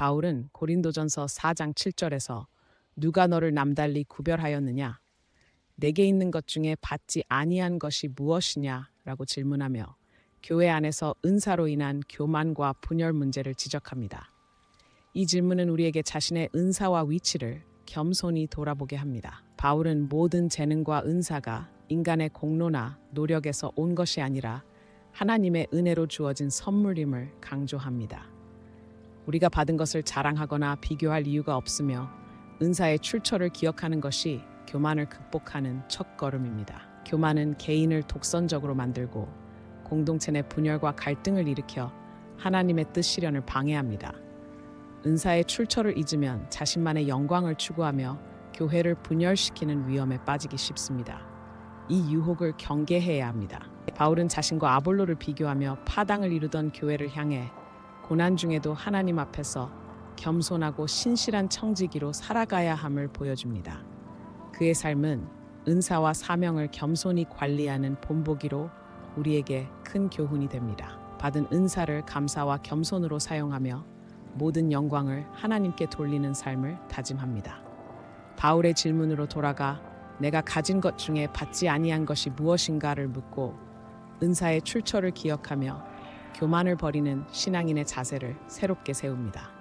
바울은 고린도전서 4장 7절에서 누가 너를 남달리 구별하였느냐 내게 있는 것 중에 받지 아니한 것이 무엇이냐라고 질문하며 교회 안에서 은사로 인한 교만과 분열 문제를 지적합니다. 이 질문은 우리에게 자신의 은사와 위치를 겸손히 돌아보게 합니다. 바울은 모든 재능과 은사가 인간의 공로나 노력에서 온 것이 아니라 하나님의 은혜로 주어진 선물임을 강조합니다. 우리가 받은 것을 자랑하거나 비교할 이유가 없으며 은사의 출처를 기억하는 것이 교만을 극복하는 첫 걸음입니다. 교만은 개인을 독선적으로 만들고 공동체 내 분열과 갈등을 일으켜 하나님의 뜻 실현을 방해합니다. 은사의 출처를 잊으면 자신만의 영광을 추구하며 교회를 분열시키는 위험에 빠지기 쉽습니다. 이 유혹을 경계해야 합니다. 바울은 자신과 아볼로를 비교하며 파당을 이루던 교회를 향해 고난 중에도 하나님 앞에서 겸손하고 신실한 청지기로 살아가야 함을 보여줍니다. 그의 삶은 은사와 사명을 겸손히 관리하는 본보기로 우리에게 큰 교훈이 됩니다. 받은 은사를 감사와 겸손으로 사용하며 모든 영광을 하나님께 돌리는 삶을 다짐합니다. 바울의 질문으로 돌아가 내가 가진 것 중에 받지 아니한 것이 무엇인가를 묻고 은사의 출처를 기억하며 교만을 버리는 신앙인의 자세를 새롭게 세웁니다.